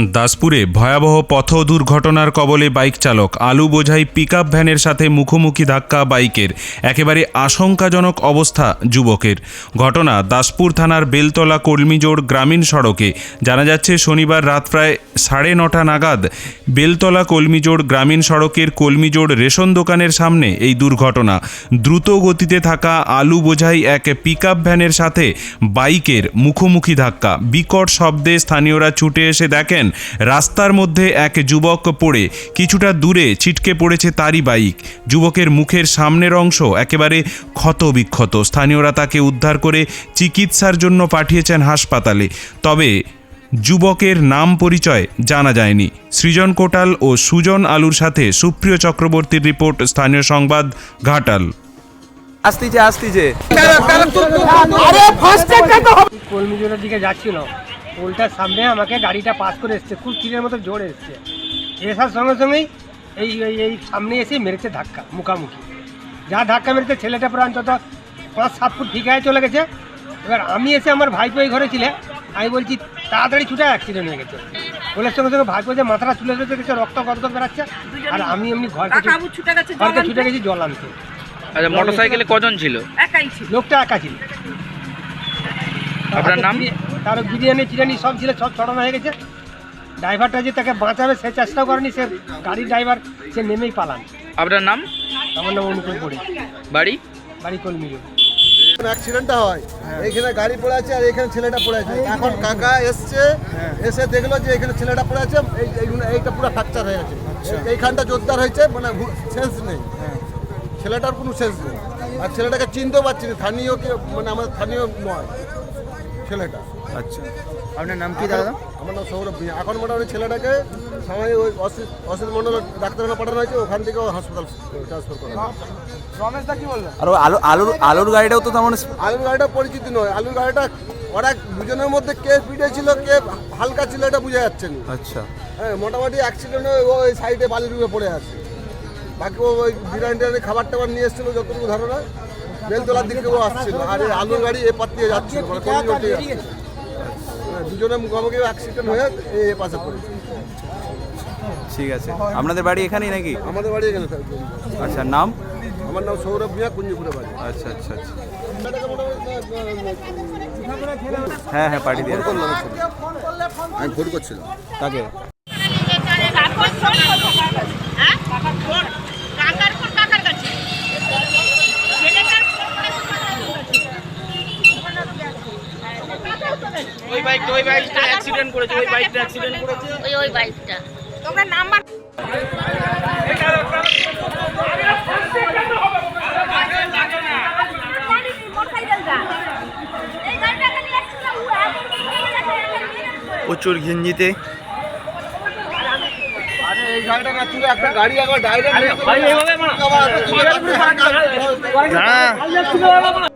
দাসপুরে ভয়াবহ পথ দুর্ঘটনার কবলে বাইক চালক আলু বোঝাই পিকআপ ভ্যানের সাথে মুখোমুখি ধাক্কা বাইকের। একেবারে আশঙ্কাজনক অবস্থা যুবকের। ঘটনা দাসপুর থানার বেলতলা কলমিজোড় গ্রামীণ সড়কে। জানা যাচ্ছে, শনিবার রাত প্রায় সাড়ে নটা নাগাদ বেলতলা কলমিজোড় গ্রামীণ সড়কের কলমিজোড় রেশন দোকানের সামনে এই দুর্ঘটনা। দ্রুত গতিতে থাকা আলু বোঝাই এক পিকআপ ভ্যানের সাথে বাইকের মুখোমুখি ধাক্কা। বিকট শব্দে স্থানীয়রা ছুটে এসে দেখেন রাস্তার মধ্যে এক যুবক পড়ে। কিছুটা দূরে ছিটকে পড়েছে তারই বাইক। যুবকের মুখের সামনের অংশ একেবারে ক্ষত বিক্ষত স্থানীয়রা তাকে উদ্ধার করে চিকিৎসার জন্য পাঠিয়েছেন হাসপাতালে। তবে যুবকের নাম পরিচয় জানা যায়নি। সৃজন কোটাল ও সুজন আলুর সাথে সুপ্রিয় চক্রবর্তীর রিপোর্ট স্থানীয় সংবাদ ঘাটাল। আসতিছে আসতিছে। কলমিজোরের দিকে যাচ্ছিল। পোলটার সামনে আমাকে গাড়িটা পাস করে এসছে। খুব তীরের মতো জোরে এসছে। এসার সঙ্গে সঙ্গেই এই এই- এই সামনে এসে মেরেছে ধাক্কা মুখামুখি। যা ধাক্কা মেরেছে ছেলেটা পুরো অন্তত পাঁচ সাত ফুট ঠিকায় চলে গেছে। এবার আমি এসে আমার ভাইপো এই ঘরে ছিলে আমি বলছি তাড়াতাড়ি ছুটে অ্যাক্সিডেন্ট হয়ে গেছে। বলে সঙ্গে সঙ্গে ভাইপো যে মাথাটা চুলে ধরেছে দেখছে রক্ত গর্দ বেরাচ্ছে। আর আমি এমনি ঘরকে ছুটে ঘরকে ছুটে গেছি জল আনতে। আচ্ছা মোটর সাইকেলে কজন ছিল? একাই ছিল। লোকটা একা ছিল। আপনার নাম? তার বিরিয়ানি টিরিয়ানি সব ছিল সব ছড়ানো হয়ে গেছে। ড্রাইভারটা যে তাকে বাঁচাবে সে চেষ্টা করেনি সে গাড়ির ড্রাইভার সে নেমেই পালান। আপনার নাম? আমার নাম অনুকূল পড়ে। বাড়ি? বাড়ি কলমিল অ্যাক্সিডেন্টটা হয়। এইখানে গাড়ি পড়ে আছে আর এখানে ছেলেটা পড়ে আছে। এখন কাকা এসছে এসে দেখল যে এখানে ছেলেটা পড়ে আছে এইটা পুরো ফ্র্যাকচার হয়ে গেছে। এইখানটা জোরদার হয়েছে মানে সেন্স নেই। ছেলেটার কোনো সেন্স নেই। আর ছেলেটাকে চিনতেও পারছি না স্থানীয় কে মানে আমাদের স্থানীয় নয়। ছেলেটা। আচ্ছা। আপনার নাম কি দাদা? আমার নাম সৌরভ ভূঁইয়া। এখন মোটামুটি ছেলেটাকে সবাই ওই অসিত অসিত মণ্ডল ডাক্তারখানা পাঠানো হয়েছে ওখান থেকে হাসপাতাল ট্রান্সফার করা হয়েছে। আর আলু আলুর আলুর গাড়িটাও তো তেমন আলুর গাড়িটা পরিচিত নয়। আলুর গাড়িটা ওরা দুজনের মধ্যে কে স্পিডে ছিল কে হালকা ছিল এটা বোঝা যাচ্ছে না। আচ্ছা। হ্যাঁ মোটামুটি অ্যাক্সিডেন্ট হয়ে ওই সাইডে বালির রুপে পড়ে আছে। বাকি ও ওই বিরিয়ানি খাবার টাবার নিয়ে এসেছিল যতটুকু ধারণা। বেলতলার দিকে ও আসছিল আর এই আলুর গাড়ি এ পাত দিয়ে যাচ্ছিল মানে কোন রোডে যাচ্ছিল। হ্যাঁ, দুজনের মুখোমুখি অ্যাক্সিডেন্ট হয়ে এ পাশে পড়েছে ঠিক আছে। আপনাদের বাড়ি এখানেই নাকি? আমাদের বাড়ি এখানে আচ্ছা নাম? আমার নাম সৌরভ মিয়া কুঞ্জিপুরে বাড়ি। আচ্ছা আচ্ছা আচ্ছা। হ্যাঁ হ্যাঁ পাঠিয়ে দিয়ে আমি ফোন করছিলাম। তাকে কাকার ফোন কাকার কাছে ছেলেটার ফোন করে ওই বাইকটা ওই বাইকটা অ্যাক্সিডেন্ট করেছে ওই বাইকটা অ্যাক্সিডেন্ট করেছে। ওই ওই বাইকটা তোমরা নাম্বার প্রচুর ঘিঞ্জিতে। আরে এই গাড়িটা একটা গাড়ি একবার ডাইরেক্ট না।